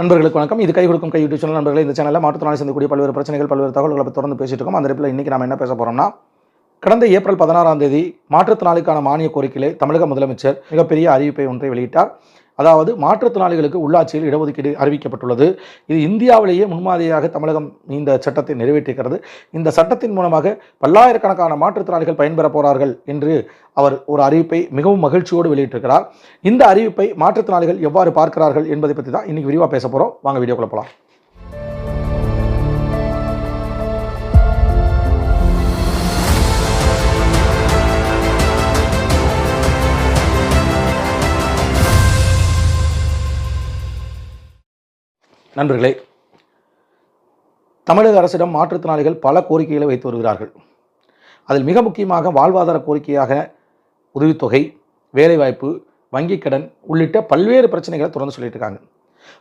நண்பர்களுக்கு வணக்கம். இது கை கொடுக்கும் கை யூடியூப் சேனல் நண்பர்களே இந்த சேனலில் மாற்றுத்திறனாளி சந்திக்கக்கூடிய பல்வேறு பிரச்சனைகள் பல்வேறு தகவல்களை பற்றி தொடர்ந்து பேசிட்டு இருக்கோம். அந்த இடத்துல இன்றைக்கி நம்ம என்ன பேச போகிறோம்னா கடந்த ஏப்ரல் பதினாறாம் தேதி மாற்றுத்திறனாளிக்கான மானிய கோரிக்கையிலே தமிழக முதலமைச்சர் மிகப்பெரிய அறிவிப்பை ஒன்றை வெளியிட்டார். அதாவது மாற்றுத்திறனாளிகளுக்கு உள்ளாட்சியில் இடஒதுக்கீடு அறிவிக்கப்பட்டுள்ளது. இது இந்தியாவிலேயே முன்மாதிரியாக தமிழகம் இந்த சட்டத்தை நிறைவேற்றிருக்கிறது இந்த சட்டத்தின் மூலமாக பல்லாயிரக்கணக்கான மாற்றுத்திறனாளிகள் பயன்பெற போகிறார்கள் என்று அவர் ஒரு அறிவிப்பை மிகவும் மகிழ்ச்சியோடு வெளியிட்டிருக்கிறார். இந்த அறிவிப்பை மாற்றுத்திறனாளிகள் எவ்வாறு பார்க்கிறார்கள் என்பதை பற்றி தான் இன்னைக்கு விரிவாக பேச போகிறோம் வாங்க வீடியோக்குள்ள போகலாம் நண்பர்களே தமிழக அரசிடம் மாற்றுத்திறனாளிகள் பல கோரிக்கைகளை வைத்து வருகிறார்கள். அதில் மிக முக்கியமாக வாழ்வாதார கோரிக்கையாக உதவித்தொகை வேலைவாய்ப்பு வங்கிக் கடன் உள்ளிட்ட பல்வேறு பிரச்சனைகளை தொடர்ந்து சொல்லிட்டு இருக்காங்க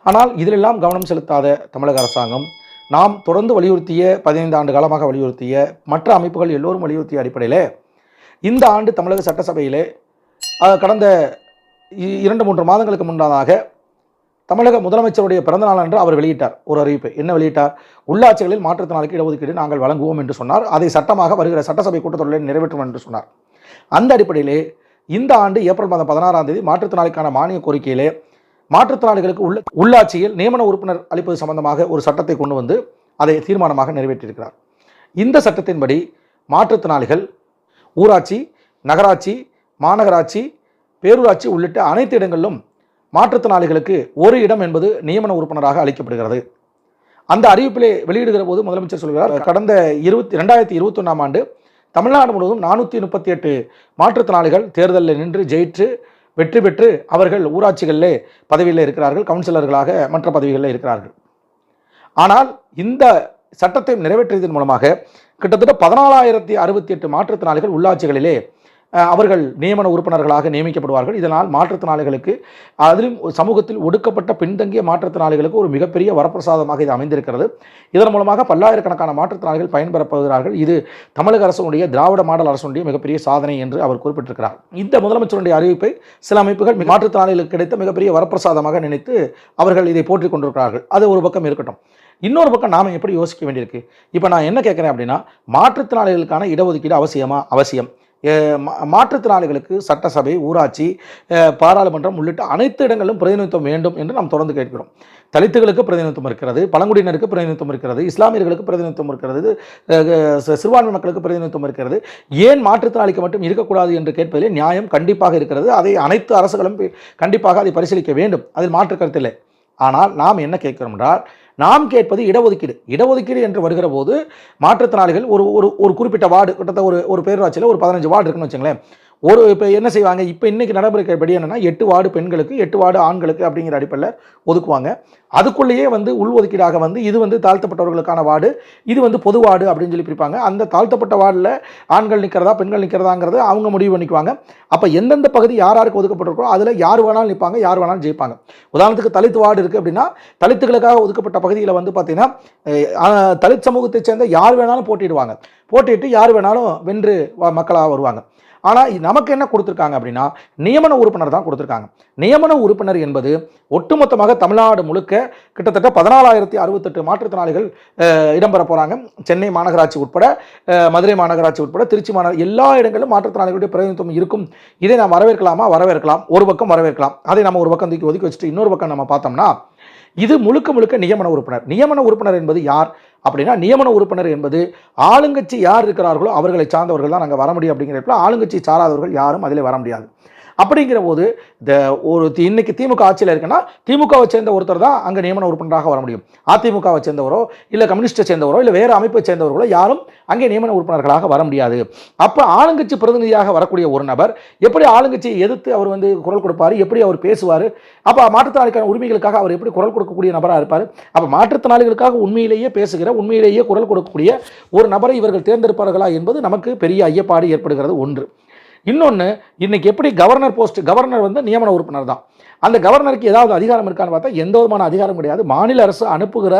ஆனால் இதிலெல்லாம் கவனம் செலுத்தாத தமிழக அரசாங்கம் நாம் தொடர்ந்து வலியுறுத்திய பதினைந்து ஆண்டு காலமாக வலியுறுத்திய மற்ற அமைப்புகள் எல்லோரும் வலியுறுத்திய அடிப்படையில் இந்த ஆண்டு தமிழக சட்டசபையிலே கடந்த இ- இரண்டு மூன்று மாதங்களுக்கு முன்னதாக தமிழக முதலமைச்சருடைய பிறந்த நாள் அன்று அவர் வெளியிட்டார் ஒரு அறிவிப்பு. என்ன வெளியிட்டார்? உள்ளாட்சிகளில் மாற்றுத்திறனாளிக்கு இடஒதுக்கீடு நாங்கள் வழங்குவோம் என்று சொன்னார். அதை சட்டமாக வருகிற சட்டசபை கூட்டத்தொடரில் நிறைவேற்றும் என்று சொன்னார். அந்த அடிப்படையிலே இந்த ஆண்டு ஏப்ரல் மாதம் பதினாறாம் தேதி மாற்றுத்திறனாளிக்கான மானிய கோரிக்கையிலே மாற்றுத்திறனாளிகளுக்கு உள்ள உள்ளாட்சியில் நியமன உறுப்பினர் அளிப்பது சம்பந்தமாக ஒரு சட்டத்தை கொண்டு வந்து அதை தீர்மானமாக நிறைவேற்றியிருக்கிறார். இந்த சட்டத்தின்படி மாற்றுத்திறனாளிகள் ஊராட்சி நகராட்சி மாநகராட்சி பேரூராட்சி உள்ளிட்ட அனைத்து இடங்களிலும் மாற்றுத்திறனாளிகளுக்கு ஒரு இடம் என்பது நியமன உறுப்பினராக அளிக்கப்படுகிறது. அந்த அறிவிப்பிலே வெளியிடுகிற போது முதலமைச்சர் சொல்கிறார் கடந்த இருபத்தி ரெண்டாயிரத்தி இருபத்தொன்னாம் ஆண்டு தமிழ்நாடு முழுவதும் நானூற்றி முப்பத்தி எட்டு மாற்றுத்திறனாளிகள் தேர்தலில் நின்று ஜெயிற்று வெற்றி பெற்று அவர்கள் ஊராட்சிகளிலே பதவியில் இருக்கிறார்கள் கவுன்சிலர்களாக மற்ற பதவிகளில் இருக்கிறார்கள். ஆனால் இந்த சட்டத்தை நிறைவேற்றியதன் மூலமாக கிட்டத்தட்ட பதினாலாயிரத்தி அறுபத்தி எட்டு மாற்றுத்திறனாளிகள் உள்ளாட்சிகளிலே அவர்கள் நியமன உறுப்பினர்களாக நியமிக்கப்படுவார்கள். இதனால் மாற்றுத்திறனாளிகளுக்கு அதிலும் சமூகத்தில் ஒடுக்கப்பட்ட பின்தங்கிய மாற்றுத்திறனாளிகளுக்கு ஒரு மிகப்பெரிய வரப்பிரசாதமாக இது அமைந்திருக்கிறது. இதன் மூலமாக பல்லாயிரக்கணக்கான மாற்றுத்திறனாளிகள் பயன்பெறப்போகிறார்கள் இது தமிழக அரசுடைய திராவிட மாடல் அரசுடைய மிகப்பெரிய சாதனை என்று அவர் குறிப்பிட்டிருக்கிறார். இந்த முதலமைச்சருடைய அறிவிப்பை சில அமைப்புகள் மாற்றுத்திறனாளிகளுக்கு கிடைத்த மிகப்பெரிய வரப்பிரசாதமாக நினைத்து அவர்கள் இதை போற்றிக் கொண்டிருக்கிறார்கள். அது ஒரு பக்கம் இருக்கட்டும். இன்னொரு பக்கம் நாம் எப்படி யோசிக்க வேண்டியிருக்கு? இப்போ நான் என்ன கேட்குறேன் அப்படின்னா மாற்றுத்திறனாளிகளுக்கான இடஒதுக்கீடு அவசியமா? அவசியம். மாற்றுத்திறனாளிகளுக்கு சட்டசபை ஊராட்சி பாராளுமன்றம் உள்ளிட்ட அனைத்து இடங்களிலும் பிரதிநிதித்துவம் வேண்டும் என்று நாம் தொடர்ந்து கேட்கிறோம். தலித்துகளுக்கு பிரதிநிதித்துவம் இருக்கிறது பழங்குடியினருக்கு பிரதிநிதித்துவம் இருக்கிறது இஸ்லாமியர்களுக்கு பிரதிநிதித்துவம் இருக்கிறது சிறுபான்மை மக்களுக்கு பிரதிநிதித்துவம் இருக்கிறது. ஏன் மாற்றுத்திறனாளிக்கு மட்டும் இருக்கக்கூடாது என்று கேட்பதிலே நியாயம் கண்டிப்பாக இருக்கிறது. அதை அனைத்து அரசுகளும் கண்டிப்பாக அதை பரிசீலிக்க வேண்டும். அதில் மாற்று கருத்தில்லை ஆனால் நாம் என்ன கேட்கிறோம் என்றால் நாம் கேட்பது இடஒதுக்கீடு. இடஒதுக்கீடு என்று வருகிற போது மாற்றுத்திறனாளிகள் ஒரு ஒரு ஒரு குறிப்பிட்ட வார்டு கிட்டத்தட்ட ஒரு ஒரு பேரூராட்சியில் ஒரு பதினஞ்சு வார்டு இருக்குன்னு வச்சுங்களேன். ஒரு இப்போ என்ன செய்வாங்க? இப்போ இன்றைக்கி நடைமுறைப்படி என்னன்னா எட்டு வார்டு பெண்களுக்கு எட்டு வார்டு ஆண்களுக்கு அப்படிங்கிற அடிப்படையில் ஒதுக்குவாங்க. அதுக்குள்ளேயே வந்து உள்ஒதுக்கீடாக வந்து இது வந்து தாழ்த்தப்பட்டவர்களுக்கான வார்டு இது வந்து பொது வார்டு அப்படின்னு சொல்லி பிரிப்பாங்க. அந்த தாழ்த்தப்பட்ட வார்டில் ஆண்கள் நிற்கிறதா பெண்கள் நிற்கிறதாங்கிறது அவங்க முடிவு பண்ணிக்குவாங்க. அப்போ எந்தெந்த பகுதி யார் யாருக்கு ஒதுக்கப்பட்டிருக்கோ அதில் யார் வேணாலும் நிற்பாங்க யார் வேணாலும் ஜெயிப்பாங்க. உதாரணத்துக்கு தலித் வார்டு இருக்குது அப்படின்னா தலித்துகளுக்காக ஒதுக்கப்பட்ட பகுதியில் வந்து பார்த்தீங்கன்னா தலித் சமூகத்தைச் சேர்ந்த யார் வேணாலும் போட்டிடுவாங்க போட்டிட்டு யார் வேணாலும் வென்று வ- மக்களாக வருவாங்க. ஆனால் நமக்கு என்ன கொடுத்துருக்காங்க அப்படின்னா நியமன உறுப்பினர் தான் கொடுத்துருக்காங்க. நியமன உறுப்பினர் என்பது ஒட்டுமொத்தமாக தமிழ்நாடு முழுக்க கிட்டத்தட்ட பதினாலாயிரத்தி அறுபத்தெட்டு மாற்றுத்திறனாளிகள் இடம்பெற போகிறாங்க சென்னை மாநகராட்சி உட்பட மதுரை மாநகராட்சி உட்பட திருச்சி மாநகர எல்லா இடங்களிலும் மாற்றுத்திறனாளிகளுடைய பிரதிநிதித்துவம் இருக்கும். இதை நாம் வரவேற்கலாமா? வரவேற்கலாம். ஒரு பக்கம் வரவேற்கலாம். அதை நம்ம ஒரு பக்கம் தூக்கி ஒதுக்கி வச்சுட்டு இன்னொரு பக்கம் நம்ம பார்த்தோம்னா இது முழுக்க முழுக்க நியமன உறுப்பினர். நியமன உறுப்பினர் என்பது யார்? அப்படின்னா நியமன உறுப்பினர் என்பது ஆளுங்கட்சி யார் இருக்கிறார்களோ அவர்களை சார்ந்தவர்கள் தான் நாங்கள் வர முடியும் அப்படிங்கிறப்ப ஆளுங்கட்சி சாராதவர்கள் யாரும் அதில் வர முடியாது. அப்படிங்கிற போது இந்த ஒரு இன்னைக்கு திமுக ஆட்சியில் இருக்குன்னா திமுகவை சேர்ந்த ஒருத்தர் தான் அங்கே நியமன உறுப்பினராக வர முடியும். அதிமுகவை சேர்ந்தவரோ இல்லை கம்யூனிஸ்ட்டை சேர்ந்தவரோ இல்லை வேறு அமைப்பை சேர்ந்தவர்களோ யாரும் அங்கே நியமன உறுப்பினர்களாக வர முடியாது. அப்போ ஆளுங்கட்சி பிரதிநிதியாக வரக்கூடிய ஒரு நபர் எப்படி ஆளுங்கட்சியை எதிர்த்து அவர் வந்து குரல் கொடுப்பார் எப்படி அவர் பேசுவார் அப்போ மாற்றுத்திறனாளிக்கான உரிமைகளுக்காக அவர் எப்படி குரல் கொடுக்கக்கூடிய நபராக இருப்பார் அப்போ மாற்றுத்திறனாளிகளுக்காக உண்மையிலேயே பேசுகிற உண்மையிலேயே குரல் கொடுக்கக்கூடிய ஒரு நபரை இவர்கள் தேர்ந்தெடுப்பார்களா என்பது நமக்கு பெரிய ஐயப்பாடு ஏற்படுகிறது ஒன்று. இன்னொன்று இன்னைக்கு எப்படி கவர்னர் போஸ்ட் கவர்னர் வந்து நியமன உறுப்பினர் தான். அந்த கவர்னருக்கு ஏதாவது அதிகாரம் இருக்கான்னு பார்த்தா எந்த விதமான அதிகாரம் கிடையாது. மாநில அரசு அனுப்புகிற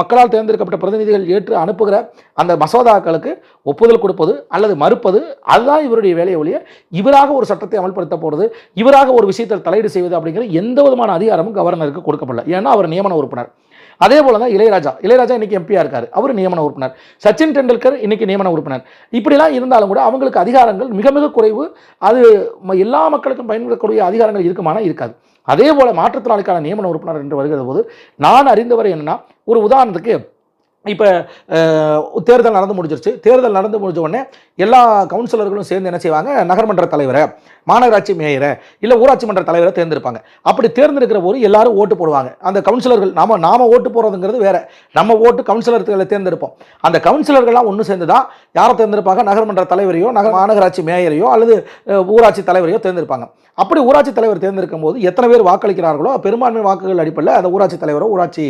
மக்களால் தேர்ந்தெடுக்கப்பட்ட பிரதிநிதிகள் ஏற்று அனுப்புகிற அந்த மசோதாக்களுக்கு ஒப்புதல் கொடுப்பது அல்லது மறுப்பது அதுதான் இவருடைய வேலையை ஒழிய இவராக ஒரு சட்டத்தை அமல்படுத்த போகிறது இவராக ஒரு விஷயத்தில் தலையீடு செய்வது அப்படிங்கிற எந்த விதமான அதிகாரமும் கவர்னருக்கு கொடுக்கப்படல. ஏன்னா அவர் நியமன உறுப்பினர். அதே போல தான் இளையராஜா. இளையராஜா இன்னைக்கு எம்பியா இருக்காரு. அவர் நியமன உறுப்பினர். சச்சின் டெண்டுல்கர் இன்னைக்கு நியமன உறுப்பினர். இப்படிலாம் இருந்தாலும் கூட அவங்களுக்கு அதிகாரங்கள் மிக மிக குறைவு. அது எல்லா மக்களுக்கும் பயன்படக்கூடிய அதிகாரங்கள் இருக்குமானா இருக்காது. அதே போல மாற்றுத்திறனாளிக்கான நியமன உறுப்பினர் என்று வருகிற போது நான் அறிந்தவர் என்னன்னா ஒரு உதாரணத்துக்கு இப்போ தேர்தல் நடந்து முடிஞ்சிருச்சு. தேர்தல் நடந்து முடிஞ்ச உடனே எல்லா கவுன்சிலர்களும் சேர்ந்து என்ன செய்வாங்க? நகர்மன்ற தலைவரை மாநகராட்சி மேயரை இல்லை ஊராட்சி மன்ற தலைவரை தேர்ந்தெடுப்பாங்க. அப்படி தேர்ந்தெடுக்கிற போது எல்லாரும் ஓட்டு போடுவாங்க. அந்த கவுன்சிலர்கள் நாம நாம ஓட்டு போடுறதுங்கிறது வேற. நம்ம ஓட்டு கவுன்சிலர்களை தேர்ந்தெடுப்போம். அந்த கவுன்சிலர்கள்லாம் ஒன்று சேர்ந்து தான் யாரை தேர்ந்தெடுப்பாங்க? நகர்மன்ற தலைவரையோ நகர் மாநகராட்சி மேயரையோ அல்லது ஊராட்சி தலைவரையோ தேர்ந்தெடுப்பாங்க. அப்படி ஊராட்சி தலைவர் தேர்ந்தெடுக்கும் போது எத்தனை பேர் வாக்களிக்கிறார்களோ பெரும்பான்மை வாக்குகள் அடிப்படையில் அந்த ஊராட்சி தலைவரோ ஊராட்சி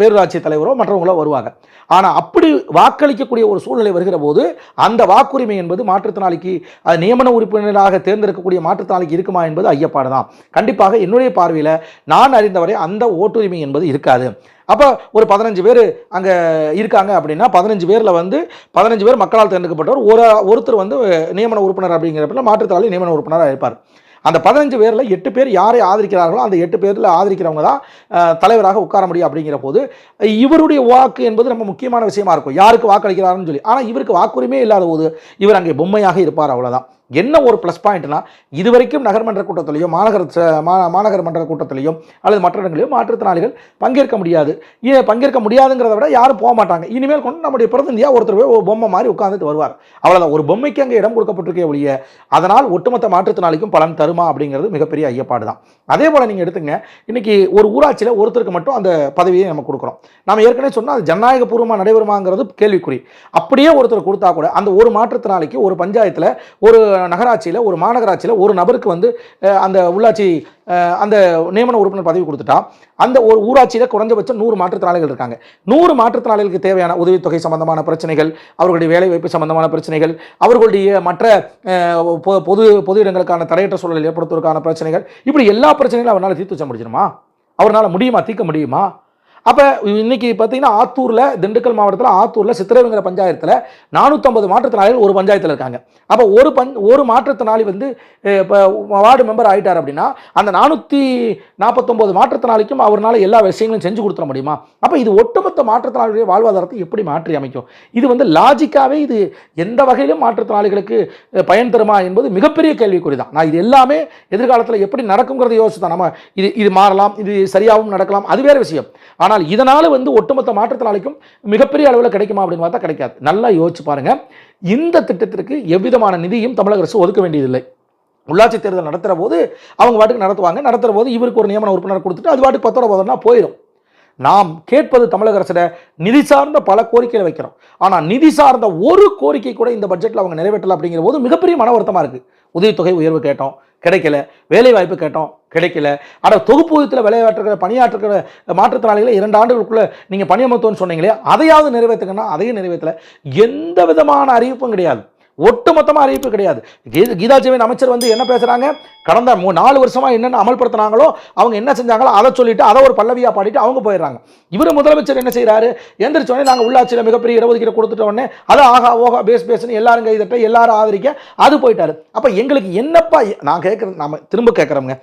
பேரூராட்சி தலைவரோ மற்றவங்களோ வருவாங்க. ஆனால் அப்படி வாக்களிக்கக்கூடிய ஒரு சூழ்நிலை வருகிற போது அந்த வாக்குரிமை என்பது மாற்றுத்திறனாளிக்கு அது நியமன உறுப்பினராக தேர்ந்தெடுக்கக்கூடிய மாற்றுத்திறனாளிக்கு இருக்குமா என்பது ஐயப்பாடு தான் கண்டிப்பாக என்னுடைய பார்வையில் நான் அறிந்தவரை அந்த ஓட்டுரிமை என்பது இருக்காது. அப்போ ஒரு பதினஞ்சு பேர் அங்கே இருக்காங்க அப்படின்னா பதினஞ்சு பேரில் வந்து பதினஞ்சு பேர் மக்களால் தேர்ந்தெடுக்கப்பட்டவர் ஒரு ஒருத்தர் வந்து நியமன உறுப்பினர் அப்படிங்கிறப்ப மாற்றுத்திறனாளி நியமன உறுப்பினராக இருப்பார். அந்த பதினஞ்சு பேரில் எட்டு பேர் யாரை ஆதரிக்கிறார்களோ அந்த எட்டு பேரில் ஆதரிக்கிறவங்க தான் தலைவராக உட்கார முடியும் அப்படிங்கிற போது இவருடைய வாக்கு என்பது ரொம்ப முக்கியமான விஷயமா இருக்கும். யாருக்கு வாக்களிக்கிறாருன்னு சொல்லி. ஆனால் இவருக்கு வாக்குரிமையே இல்லாத போது இவர் அங்கே பொம்மையாக இருப்பார் அவ்வளோதான் என்ன ஒரு ப்ளஸ் பாயிண்ட்னா இதுவரைக்கும் நகர்மன்ற கூட்டத்திலையோ மாநகர ச- மா- மாநகர மன்ற கூட்டத்திலையும் அல்லது மற்ற இடங்களிலோ மாற்றுத்திறனாளிகள் பங்கேற்க முடியாது. ஏன் பங்கேற்க முடியாதுங்கிறத விட யாரும் போக மாட்டாங்க. இனிமேல் கொண்டு நம்முடைய பிரதிநிதியாக ஒருத்தர் போய் ஒரு பொம்மை மாதிரி உட்காந்துட்டு வருவார். அவ்வளோதான் ஒரு பொம்மைக்கு அங்கே இடம் கொடுக்கப்பட்டிருக்கே ஒழிய அதனால் ஒட்டுமொத்த மாற்றுத்திறனாளிக்கும் பலன் தருமா அப்படிங்கிறது மிகப்பெரிய ஐயப்பாடு தான் அதே போல் நீங்கள் எடுத்துங்க இன்னைக்கு ஒரு ஊராட்சியில் ஒருத்தருக்கு மட்டும் அந்த பதவியை நம்ம கொடுக்குறோம். நம்ம ஏற்கனவே சொன்னால் அது ஜனநாயகபூர்வமாக நடைபெறுமாங்கிறது கேள்விக்குறி. அப்படியே ஒருத்தர் கொடுத்தா கூட அந்த ஒரு மாற்றுத்திறனாளிக்கு ஒரு பஞ்சாயத்தில் ஒரு நகராட்சியில் ஒரு மாநகராட்சியில் ஒரு நபருக்கு வந்து அந்த உள்ளாட்சி அந்த நியமன உறுப்பினர் பதவி கொடுத்துட்டா அந்த ஒரு ஊராட்சியில் குறைஞ்சபட்சம் நூறு மாற்றுத்திறனாளிகள் இருக்காங்க. நூறு மாற்றுத்திறனாளிகளுக்கு தேவையான உதவித்தொகை சம்பந்தமான பிரச்சனைகள் அவர்களுடைய வேலைவாய்ப்பு சம்பந்தமான பிரச்சனைகள் அவர்களுடைய மற்ற பொ- பொது பொது இடங்களுக்கான தடையற்ற சூழல் ஏற்படுத்துவதற்கான பிரச்சனைகள் இப்படி எல்லா பிரச்சனைகளும் அவரால் தீர்த்து வச்ச முடிஞ்சிருமா அவரால் முடியுமா? தீர்க்க முடியுமா? அப்போ இன்னைக்கு பார்த்தீங்கன்னா ஆத்தூரில் திண்டுக்கல் மாவட்டத்தில் ஆத்தூரில் சித்திரவிங்கிற பஞ்சாயத்தில் நானூற்றம்பது மாற்றுத்திறனாளிகள் ஒரு பஞ்சாயத்தில் இருக்காங்க. அப்போ ஒரு பஞ் ஒரு மாற்றுத்திறனாளி வந்து இப்போ வார்டு மெம்பர் ஆகிட்டார் அப்படின்னா அந்த நானூற்றி நாற்பத்தொம்போது மாற்றுத்திறனாளிக்கும் அவரால் எல்லா விஷயங்களும் செஞ்சு கொடுத்துட முடியுமா? அப்போ இது ஒட்டுமொத்த மாற்றுத்திறனாளிகளுடைய வாழ்வாதாரத்தை எப்படி மாற்றி அமைக்கும்? இது வந்து லாஜிக்காகவே இது எந்த வகையிலும் மாற்றுத்திறனாளிகளுக்கு பயன் தருமா என்பது மிகப்பெரிய கேள்விக்குறி தான் நான் இது எல்லாமே எதிர்காலத்தில் எப்படி நடக்குங்கிறத யோசிச்சு தான் நம்ம இது இது மாறலாம் இது சரியாகவும் நடக்கலாம் அது வேறு விஷயம். ஆனால் ஆனால் இதனால் வந்து ஒட்டுமொத்த மாற்றுத்திறனாளிக்கும் மிகப்பெரிய அளவில் கிடைக்குமா அப்படின்னு பார்த்தா கிடைக்காது. நல்லா யோசிச்சு பாருங்கள் இந்த திட்டத்திற்கு எவ்விதமான நிதியும் தமிழக அரசு ஒதுக்க வேண்டியதில்லை. உள்ளாட்சி தேர்தல் நடத்துகிற போது அவங்க பாட்டுக்கு நடத்துவாங்க. நடத்துகிற போது இவருக்கு ஒரு நியமன உறுப்பினர் கொடுத்துட்டு அது வாட்டுக்கு பத்தோட போதோம்னா போயிடும் நாம் கேட்பது தமிழக அரசிட நிதி சார்ந்த பல கோரிக்கைகளை வைக்கிறோம். ஆனால் நிதி சார்ந்த ஒரு கோரிக்கை கூட இந்த பட்ஜெட்டில் அவங்க நிறைவேற்றலை அப்படிங்கிற போது மிகப்பெரிய மன வருத்தமாக இருக்குது உதவித்தொகை உயர்வு கேட்டோம். கிடைக்கல. வேலைவாய்ப்பு கேட்டோம். கிடைக்கல. ஆனால் தொகுப்பூதியத்தில் விளையாட்டுக்கிற பணியாற்றுகிற மாற்றுத்திறனாளிகளை இரண்டு ஆண்டுகளுக்குள்ளே நீங்கள் பணியமர்த்துவன்னு சொன்னீங்களே அதையாவது நிறைவேற்றுங்கன்னா அதையும் நிறைவேற்றல. எந்த விதமான அறிவிப்பும் கிடையாது. ஒட்டுமொத்தமாக அறிவிப்பு கிடையாது. கீ- கீதா ஜெயின் அமைச்சர் வந்து என்ன பேசுகிறாங்க கடந்த மூ நாலு வருஷமாக என்னென்ன அமல்படுத்தினாங்களோ அவங்க என்ன செஞ்சாங்களோ அதை சொல்லிட்டு அதை ஒரு பல்லவியாக பாடிட்டு அவங்க போயிடுறாங்க. இவர் முதலமைச்சர் என்ன செய்கிறாரு எந்திரிச்சோடனே நாங்கள் உள்ளாட்சியில் மிகப்பெரிய இடஒதுக்கீடு கொடுத்துட்ட உடனே அதை ஆகா ஓகா பேஸ் பேஸ்னு எல்லாரும் கைதட்ட எல்லாரும் ஆதரிக்க அது போயிட்டாரு. அப்போ எங்களுக்கு என்னப்பா நான் கேட்குறது நாம் திரும்ப கேட்குறோங்க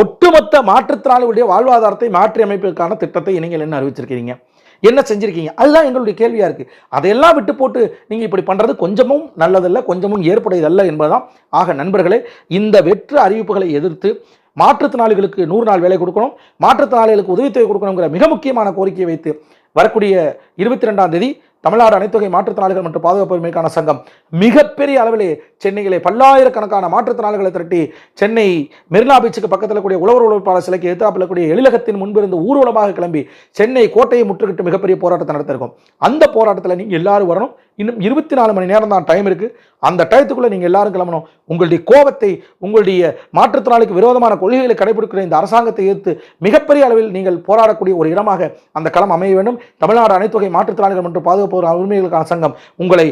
ஒட்டுமொத்த மாற்றுத்திறனாளிகளுடைய வாழ்வாதாரத்தை மாற்றி அமைப்பதற்கான திட்டத்தை நீங்கள் என்ன அறிவிச்சிருக்கிறீங்க? என்ன செஞ்சுருக்கீங்க? அதுதான் எங்களுடைய கேள்வியாக இருக்குது அதையெல்லாம் விட்டு போட்டு நீங்கள் இப்படி பண்ணுறது கொஞ்சமும் நல்லதல்ல கொஞ்சமும் ஏற்புடையதல்ல என்பதுதான். ஆக நண்பர்களே இந்த வெற்று அறிவிப்புகளை எதிர்த்து மாற்றுத்திறனாளிகளுக்கு நூறு நாள் வேலை கொடுக்கணும் மாற்றுத்திறனாளிகளுக்கு உதவித்தொகை கொடுக்கணுங்கிற மிக முக்கியமான கோரிக்கையை வைத்து வரக்கூடிய இருபத்தி ரெண்டாம் தேதி தமிழ்நாடு அனைத்தொகை மாற்றுத்திறனாளிகள் மற்றும் பாதுகாப்பு உரிமைக்கான சங்கம். மிகப்பெரிய அளவிலே சென்னையிலே பல்லாயிரக்கணக்கான மாற்றுத்திறனாளிகளை திரட்டி சென்னை மெரினா பீச்சுக்கு பக்கத்தில் கூடிய உழவர் உழைப்பாளர் சிலைக்கு எதிர்த்தாப்பில் கூடிய எழிலகத்தின் முன்பிருந்து ஊர்வலமாக கிளம்பி சென்னை கோட்டையை முற்றுகிட்டு மிகப்பெரிய போராட்டத்தை நடத்திருக்கோம் அந்த போராட்டத்தில் நீங்கள் எல்லாரும் வரணும். இன்னும் இருபத்தி நாலு மணி நேரம் தான் டைம் இருக்குது அந்த டயத்துக்குள்ளே நீங்கள் எல்லாரும் கிளம்பணும். உங்களுடைய கோபத்தை உங்களுடைய மாற்றுத்திறனாளிக்கு விரோதமான கொள்கைகளை கடைபிடிக்கிற இந்த அரசாங்கத்தை எதிர்த்து மிகப்பெரிய அளவில் நீங்கள் போராடக்கூடிய ஒரு இடமாக அந்த களம் அமைய வேண்டும். தமிழ்நாடு அனைத்துகை மாற்றுத்திறனாளிகள் மற்றும் பாதுகாப்பு உரிமைகளுக்கான சங்கம் உங்களை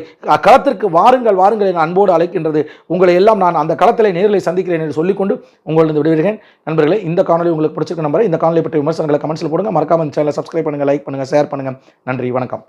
களத்திற்கு வாருங்கள் வாருங்கள் என அன்போடு அழைக்கின்றது. உங்களை எல்லாம் நான் அந்த களத்தில் நேரில் சந்திக்கிறேன் என்று சொல்லிக்கொண்டு உங்களிருந்து விடுவிடுகிறேன் நண்பர்களே இந்த காணொலி உங்களுக்கு பிடிச்சிருக்க நம்பரை இந்த காணொலி பற்றிய விமர்சனங்களை கமெண்ட்ஸில் போடுங்க. மறக்காமல் சேனலை சப்ஸ்கிரைப் பண்ணுங்கள் லைக் பண்ணுங்கள் ஷேர் பண்ணுங்கள் நன்றி வணக்கம்.